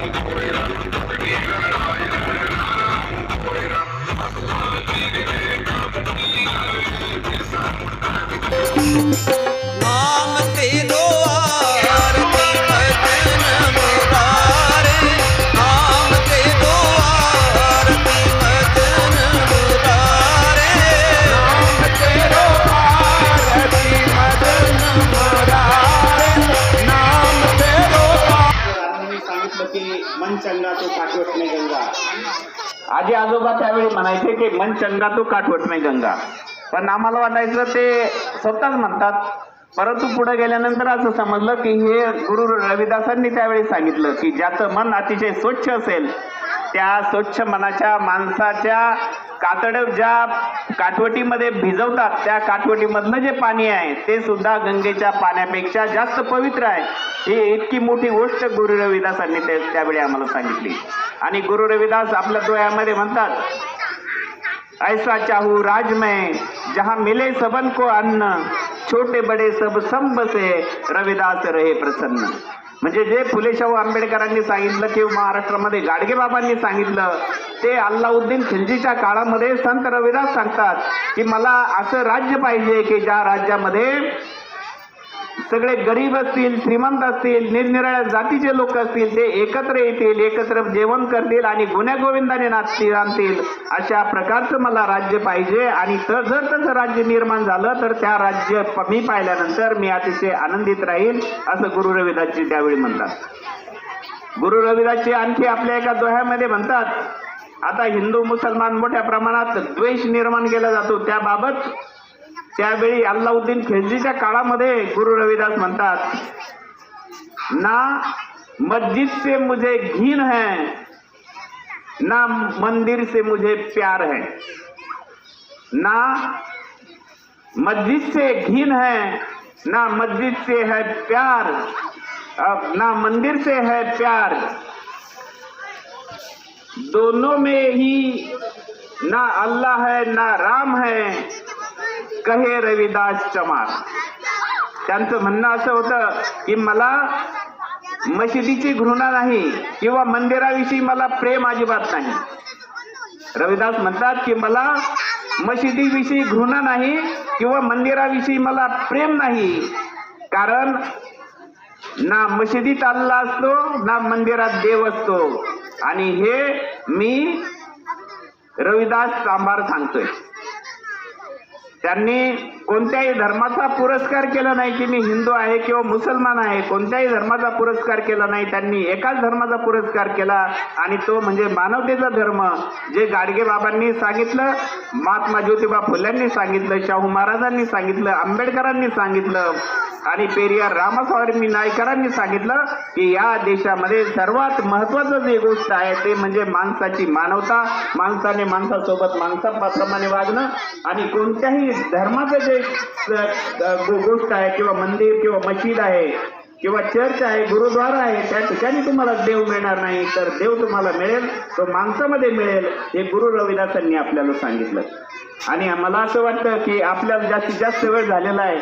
Thank you. चंगा तो काठवत नाही गंगा. आजी आजोबा त्यावेळी म्हणायचे की मन चंगा तो काठवट नाही गंगा. पण आम्हाला वाटायचं ते स्वतःच म्हणतात. परंतु पुढे गेल्यानंतर असं समजलं की हे गुरु रविदासांनी त्यावेळी सांगितलं की ज्याचं मन अतिशय स्वच्छ असेल त्या स्वच्छ मनाच्या माणसाच्या कातड ज्या काठवटीमध्ये भिजवतात त्या काठवटीमधनं जे पाणी आहे ते सुद्धा गंगेच्या पाण्यापेक्षा जास्त पवित्र आहे. ही इतकी मोठी गोष्ट गुरु रविदासांनी ते त्यावेळी आम्हाला सांगितली. आणि गुरु रविदास आपल्या डोळ्यामध्ये म्हणतात ऐसा चाहू राज में जहाँ मिले सबन को अन्न छोटे बडे सब संब से रविदास रहे प्रसन्न. म्हणजे जे फुले शाहू आंबेडकरांनी सांगितलं किंवा महाराष्ट्रामध्ये गाडगेबाबांनी सांगितलं ते अल्लाउद्दीन खिलजीच्या काळामध्ये संत रविदास सांगतात की मला असं राज्य पाहिजे की ज्या राज्यामध्ये सगळे गरीब असतील श्रीमंत असतील निरनिराळ्या जातीचे लोक असतील ते एकत्र येतील एकत्र जेवण करतील आणि गुण्यागोविंदाने नाचतील आणतील अशा प्रकारचं मला राज्य पाहिजे. आणि तर जर तसं राज्य निर्माण झालं तर त्या राज्य मी पाहिल्यानंतर मी अतिशय आनंदित राहील असं गुरु रविदासजी त्यावेळी म्हणतात. गुरु रविदासजी आणखी आपल्या एका दोह्यामध्ये म्हणतात आता हिंदू मुसलमान मोठ्या प्रमाणात द्वेष निर्माण केला जातो. त्याबाबत अल्लाउद्दीन खिलजीच्या काळामध्ये गुरु रविदास म्हणतात, ना मस्जिद से मुझे घीन है, ना मंदिर से मुझे प्यार है, ना मस्जिद से घीन है, ना मस्जिद से है प्यार, अब ना मंदिर से है प्यार, दोनों में ही ना अल्लाह है, ना राम है कहे रविदास चमार? त्यांचं म्हणणं असं होतं की मला मशिदीची घृणा नाही किंवा मंदिराविषयी मला प्रेम अजिबात नाही. रविदास म्हणतात की मला मशिदीविषयी घृणा नाही किंवा मंदिराविषयी मला प्रेम नाही. कारण ना मशिदीत आलेला असतो ना मंदिरात देव असतो. आणि हे मी रविदास चांभार सांगतोय. त्यांनी कोणत्याही धर्माचा पुरस्कार केला नाही की मी हिंदू आहे किंवा मुसलमान आहे कोणत्याही धर्माचा पुरस्कार केला नाही त्यांनी एकाच धर्माचा पुरस्कार केला आणि तो म्हणजे मानवतेचा धर्म जे गाडगे बाबांनी सांगितलं महात्मा ज्योतिबा फुल्यांनी सांगितलं शाहू महाराजांनी सांगितलं आंबेडकरांनी सांगितलं. आणि पेरियार रामस्वामी नायकरांनी सांगितलं की या देशामध्ये सर्वात महत्वाचं जे गोष्ट आहे ते म्हणजे माणसाची मानवता माणसाने माणसासोबत माणसाप्रमाणे वागणं आणि कोणत्याही धर्माचं जे गोष्ट आहे किंवा मंदिर किंवा मशीद आहे किंवा चर्च आहे गुरुद्वारा आहे त्या ठिकाणी तुम्हाला देव मिळणार नाही तर देव तुम्हाला मिळेल तो माणसामध्ये मिळेल हे गुरु रविदासांनी आपल्याला सांगितलं. आणि मला असं वाटतं की आपल्याला जास्तीत जास्त वेळ झालेला आहे.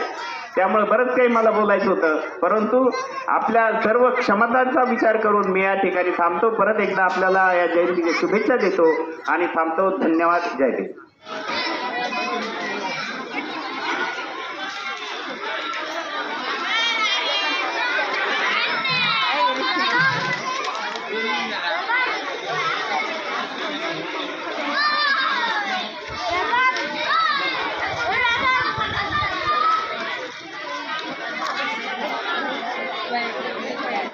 त्यामुळे बरंच काही मला बोलायचं होतं. परंतु आपल्या सर्व क्षमतांचा विचार करून मी या ठिकाणी थांबतो. परत एकदा आपल्याला या जयंतीच्या शुभेच्छा देतो आणि थांबतो. धन्यवाद. जय देव